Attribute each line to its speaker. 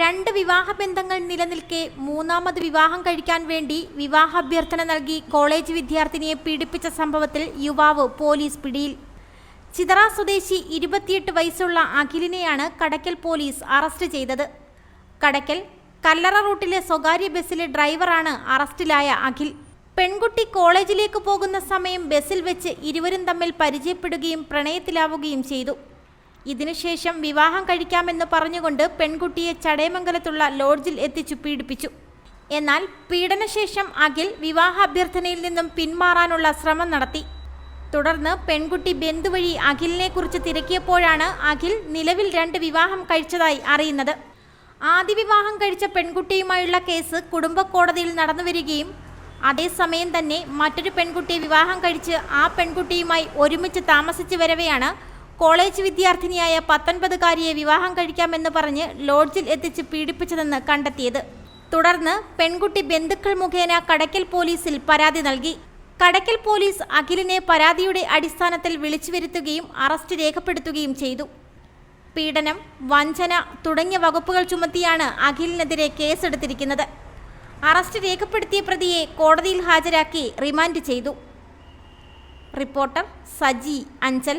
Speaker 1: രണ്ട് വിവാഹ ബന്ധങ്ങൾ നിലനിൽക്കെ മൂന്നാമത് വിവാഹം കഴിക്കാൻ വേണ്ടി വിവാഹാഭ്യർത്ഥന നൽകി കോളേജ് വിദ്യാർത്ഥിനിയെ പീഡിപ്പിച്ച സംഭവത്തിൽ യുവാവ് പോലീസ് പിടിയിൽ. ചിതറ സ്വദേശി ഇരുപത്തിയെട്ട് വയസ്സുള്ള അഖിലിനെയാണ് കടയ്ക്കൽ പോലീസ് അറസ്റ്റ് ചെയ്തത്. കടയ്ക്കൽ കല്ലറ റൂട്ടിലെ സ്വകാര്യ ബസ്സിലെ ഡ്രൈവറാണ് അറസ്റ്റിലായ അഖിൽ. പെൺകുട്ടി കോളേജിലേക്ക് പോകുന്ന സമയം ബസ്സിൽ വെച്ച് ഇരുവരും തമ്മിൽ പരിചയപ്പെടുകയും പ്രണയത്തിലാവുകയും ചെയ്തു. ഇതിനുശേഷം വിവാഹം കഴിക്കാമെന്ന് പറഞ്ഞുകൊണ്ട് പെൺകുട്ടിയെ ചടയമംഗലത്തുള്ള ലോഡ്ജിൽ എത്തിച്ചു പീഡിപ്പിച്ചു. എന്നാൽ പീഡനശേഷം അഖിൽ വിവാഹാഭ്യർത്ഥനയിൽ നിന്നും പിന്മാറാനുള്ള ശ്രമം നടത്തി. തുടർന്ന് പെൺകുട്ടി ബന്ധു വഴി അഖിലിനെ കുറിച്ച് തിരക്കിയപ്പോഴാണ് അഖിൽ നിലവിൽ രണ്ട് വിവാഹം കഴിച്ചതായി അറിയുന്നത്. ആദ്യ വിവാഹം കഴിച്ച പെൺകുട്ടിയുമായുള്ള കേസ് കുടുംബ കോടതിയിൽ നടന്നു വരികയും അതേസമയം തന്നെ മറ്റൊരു പെൺകുട്ടി വിവാഹം കഴിച്ച് ആ പെൺകുട്ടിയുമായി ഒരുമിച്ച് താമസിച്ചു വരവെയാണ് കോളേജ് വിദ്യാർത്ഥിനിയായ പത്തൊൻപതുകാരിയെ വിവാഹം കഴിക്കാമെന്ന് പറഞ്ഞ് ലോഡ്ജിൽ എത്തിച്ച് പീഡിപ്പിച്ചതെന്ന് കണ്ടെത്തിയത്. തുടർന്ന് പെൺകുട്ടി ബന്ധുക്കൾ മുഖേന കടയ്ക്കൽ പോലീസിൽ പരാതി നൽകി. കടയ്ക്കൽ പോലീസ് അഖിലിനെ പരാതിയുടെ അടിസ്ഥാനത്തിൽ വിളിച്ചു വരുത്തുകയും അറസ്റ്റ് രേഖപ്പെടുത്തുകയും ചെയ്തു. പീഡനം വഞ്ചന തുടങ്ങിയ വകുപ്പുകൾ ചുമത്തിയാണ് അഖിലിനെതിരെ കേസെടുത്തിരിക്കുന്നത്. അറസ്റ്റ് രേഖപ്പെടുത്തിയ പ്രതിയെ കോടതിയിൽ ഹാജരാക്കി റിമാൻഡ് ചെയ്തു. റിപ്പോർട്ടർ സജി അഞ്ചൽ.